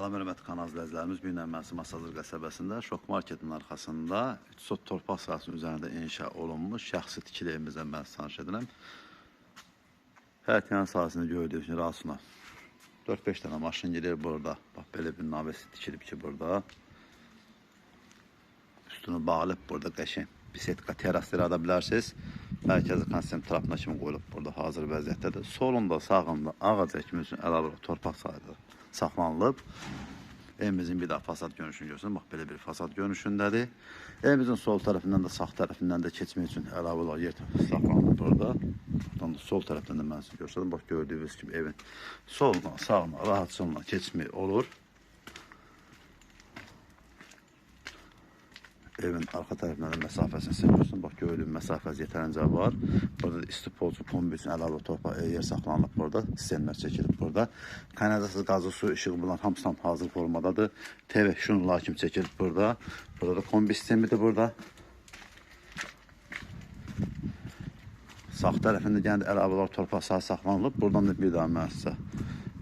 Salam hörmətli kanal izləyicilərimiz, bu gün Əməsi Masazır qəsəbəsində Şok Marketin arxasında 3 sot torpaq sahəsinin üzərində inşa olunmuş şəxsi tikili evimizdən mən size tanış edirəm. Həyət yan sahəsini gördüyünüz kimi Rasuna 4-5 dənə maşın gedir burada. Bax belə bir navəsi tikilib ki burada. Üstünü bağlayıb burada qəşəng bisetka teras irada bilərsiniz. Mərkəzi kondisioner trapına kimi qoyulub burada hazır vəziyyətdədir. Solunda, sağında ağac əkimi üçün əlavə torpaq sahəsi saxlanılıb. Evimizin bir daha fasad görünüşünü görsün. Bax belə bir fasad görünüşündədir. Evimizin sol tərəfindən də sağ tərəfindən də keçmək üçün əlavə olaraq yer saxlanılıb burada. Buradan da sol tərəfdən də mən sizə göstərdim. Bax gördüyünüz kimi evin soluna, sağına, rahatçılıqla keçmək olur. Evin arka tərəfindən də məsafəsini seviyorsun. Bax gördüyün məsafəsi yetərincə var. Burada da istipolcu kombi üçün əlavə torpaq e, yer saxlanılıb burada. Sistemlər çəkilib burada. Kanalizasiya qazı su işığı bunlar hamısı tam hazır formadadır. TV şunlar kimi çəkilib burada. Burada da kombi sistemidir burada. Sağ tərəfində yenə də əlavə olaraq torpaq sahəsi saxlanılıb. Buradan da bir daha mən sizə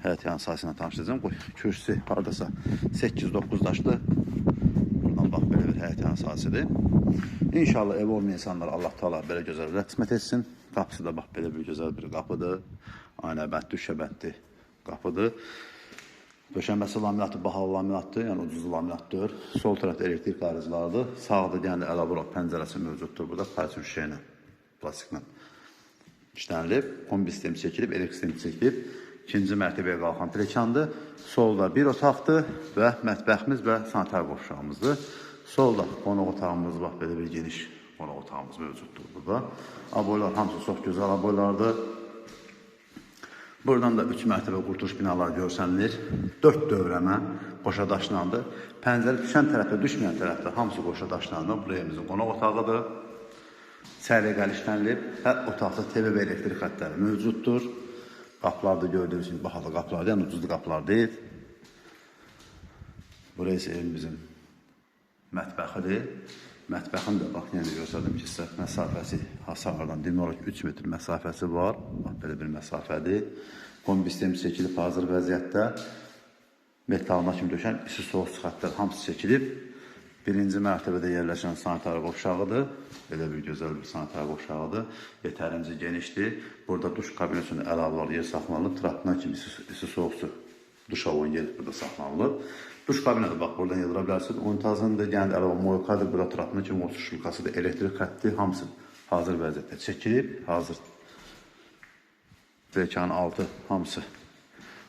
həyət yan sahəsindən tanışdıracağım. Kürsü hardasa 8-9 daşlı bax belə bir həyət yan sahəsidir. İnşallah ev olmayan insanlar Allah Taala belə gözəl rəqsmət etsin. Qapısı da bax belə bir gözəl bir qapıdır. Aynəbənd, düşəbəndli qapıdır. Döşəməsi laminatı bahalı laminatdır, yəni ucuz laminatdır. Sol tərəfdə elektrik qarıcılarıdır. Sağda yəni olaraq pəncərəsi mövcuddur burada. Parçın şüşəylə, plastiklə işlənilib. Kombi sistemi çəkilib, elektrik sistemi çəkilib. İkinci mərtəbəyə qalxan pilləkəndir. Solda bir otaqdır və mətbəximiz və sanitar qovşağımızdır. Solda qonaq otağımız bax belə bir geniş qonaq otağımız mövcuddur burada. Aboylar hamısı çox gözəl aboylardır. Buradan da 3 mərtəbə qurtuluş binalar görsənilir. 4 dövrəmə qoşa daşlandı. Pəncərə düşən tərəfdə, düşməyən tərəfdə hamısı qoşa daşlandı. Bu evimizin qonaq otağıdır. Səliqəli işlənilib. Hər otaqda TV və elektrik xəttləri mövcuddur. Qapılar da gördüyünüz kimi bahalı qapılar, yəni ucuzlu qapılar deyil. Burası isə evimizin mətbəxidir. Mətbəxin də bax, yəni göstərdim ki, sizə məsafəsi hasarlardan demək olar ki, 3 metr məsafəsi var. Bax, belə bir məsafədir. Kombi sistemi çəkilib hazır vəziyyətdə. Metalına kimi döşən isi soğuk xəttlər hamısı çəkilib. Birinci mərtəbədə yerləşən sanitar qovşağıdır. Belə bir gözəl bir sanitar qovşağıdır. Yetərincə genişdir. Burada duş kabinetinin əlavə olaraq yer saxlanılıb. Trapına kimi isi, isi soğuk su duşavon yer burada saxlanılıb. Duş kabineti bax buradan yıdıra bilərsiniz. Unitazındır, yəni əlavə moykadır, burada trapına kimi o şulkasıdır, elektrik xətti hamısı hazır vəziyyətdə çəkilib, hazır. Zekanın altı hamısı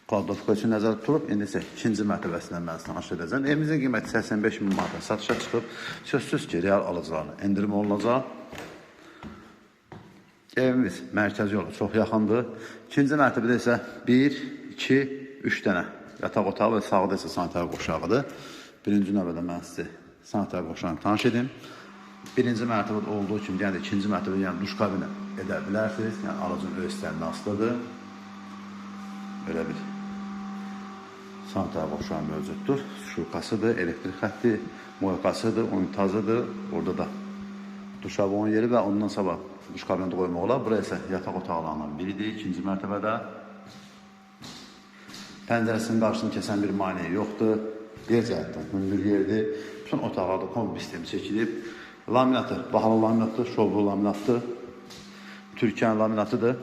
kladovka üçün nəzərdə tutulub. İndi isə ikinci mərtəbəsindən mən tanış edəcəm. Evimizin qiyməti 85 min manata satışa çıxıb. Sözsüz ki, real alıcılarına endirim olunacaq. Evimiz mərkəzi yola çox yaxındır. İkinci mərtəbədə isə 1, 2, 3 dənə yataq otağı və sağda isə sanitar qoşağıdır. Birinci növbədə mən sizə sanitar qoşağını tanış edim. Birinci mərtəbədə olduğu kimi, yəni ikinci mərtəbədə yəni duş kabini edə bilərsiniz. Yəni alıcının öz istəyinə asılıdır. Belə bir sanitar qoşağı mövcuddur. Şurkasıdır, elektrik xətti, moykasıdır, unitazıdır. Orada da duşavon yeri və ondan sabah duş kabineti qoymaq olar. Buraya isə yataq otaqlarından biridir, ikinci mərtəbədə. Pəncərəsinin qarşısını kəsən bir maneə yoxdur. Yer cəhətdən hündür yerdir. Bütün otaqlarda kombi sistemi çəkilib. Laminatı, bahalı laminatdır, şovlu laminatdır. Türkiye'nin laminatıdır.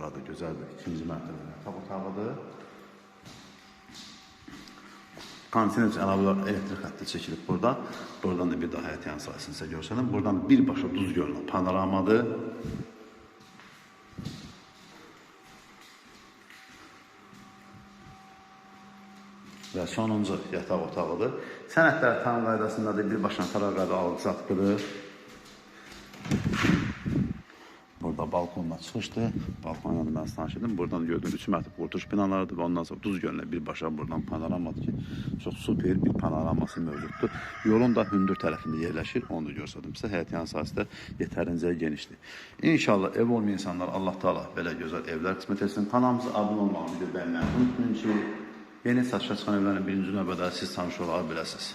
Burada güzel bir ikinci mərtəbə yataq otağıdır. Kontener üçün əlavə olaraq elektrik xətti çəkilib burada. Buradan da bir daha həyət yan sahəsini sizə göstərim. Buradan birbaşa duz gölünün panoramadır. və sonuncu yataq otağıdır. Sənədlər tam qaydasında da birbaşa karar qayda alıb satqıdır. Burada balkonla çıxışdır. Balkonla da mən tanış edim. Buradan gördüyüm 3 mərtəbə qurtuluş binalarıdır və ondan sonra Duz gölünə birbaşa buradan panoramadır ki, çox super bir panoraması mövcuddur. Yolun da hündür tərəfində yerləşir. Onu da göstərdim sizə. Həyət yan sahəsi də yetərincə genişdir. İnşallah ev olmayan insanlar Allah Taala belə gözəl evlər qismət etsin. Kanalımıza abunə olmağı, bir də bəyənməyi unutmayın ki, Yeni satışa çıxan evlərin birinci növbədə siz tanış ola biləsiniz.